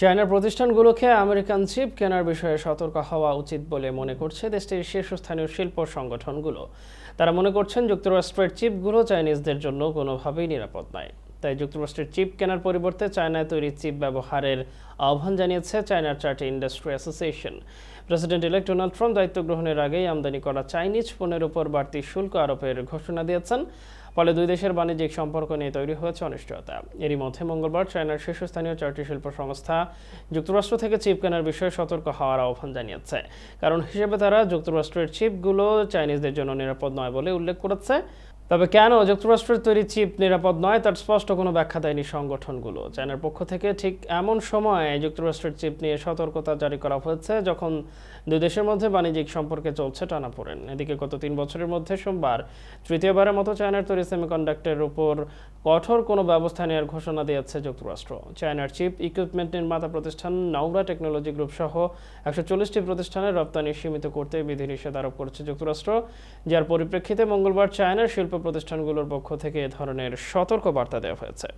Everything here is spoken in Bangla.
চায়নার প্রতিষ্ঠানগুলোকে আমেরিকান চিপ কেনার বিষয়ে সতর্ক হওয়া উচিত বলে মনে করছে দেশটির শীর্ষস্থানীয় শিল্প সংগঠনগুলো। তারা মনে করছেন যুক্তরাষ্ট্রের চিপগুলো চাইনিজদের জন্য কোনোভাবেই নিরাপদ নয়। তাই যুক্তরাষ্ট্রের চিপ কেনার পরিবর্তে চায়নায় তৈরি চিপ ব্যবহারের আহ্বান জানিয়েছে চায়নার চার্টি industry association. President elect Donald Trump দায়িত্ব গ্রহণের আগেই আমদানি করা চাইনিজ পণ্যের উপর বাড়তি শুল্ক আরোপের ঘোষণা দিয়েছেন। ফলে দুই দেশের বাণিজ্যিক সম্পর্ক নিয়ে তৈরি হয়েছে অনিশ্চয়তা। এরই মধ্যে মঙ্গলবার চায়নার শীর্ষস্থানীয় চারটি শিল্প সংস্থা যুক্তরাষ্ট্র থেকে চিপ কেনার বিষয়ে সতর্ক হওয়ার আহ্বান জানিয়েছে। কারণ হিসেবে তারা যুক্তরাষ্ট্রের চিপগুলো চাইনিজদের জন্য নিরাপদ নয় বলে উল্লেখ করেছে। তবে কেন যুক্তরাষ্ট্রের তৈরি চিপ নিরাপদ নয় তার স্পষ্ট কোনো ব্যাখ্যা দেয়নি সংগঠনগুলো। চায়নার পক্ষ থেকে ঠিক এমন সময়ে যুক্তরাষ্ট্রের চিপ নিয়ে সতর্কতা জারি করা হয়েছে, যখন দুই দেশের মধ্যে বাণিজ্যিক সম্পর্কে চলছে টানাপোড়েন। এদিকে গত তিন বছরের মধ্যে সোমবার তৃতীয়বারের মতো চায়নার তৈরি সেমিকন্ডাক্টরের উপর কঠোর কোনো ব্যবস্থা নেওয়ার ঘোষণা দিয়েছে যুক্তরাষ্ট্র। চায়নার চিপ, ইকুইপমেন্ট নির্মাতা প্রতিষ্ঠান নাউরা টেকনোলজি গ্রুপ সহ একশো চল্লিশটি প্রতিষ্ঠানের রপ্তানি সীমিত করতে বিধিনিষেধ আরোপ করেছে যুক্তরাষ্ট্র। যার পরিপ্রেক্ষিতে মঙ্গলবার চায়নার শিল্প প্রতিষ্ঠানগুলোর পক্ষ থেকে এ ধরনের সতর্ক বার্তা দেওয়া হয়েছে।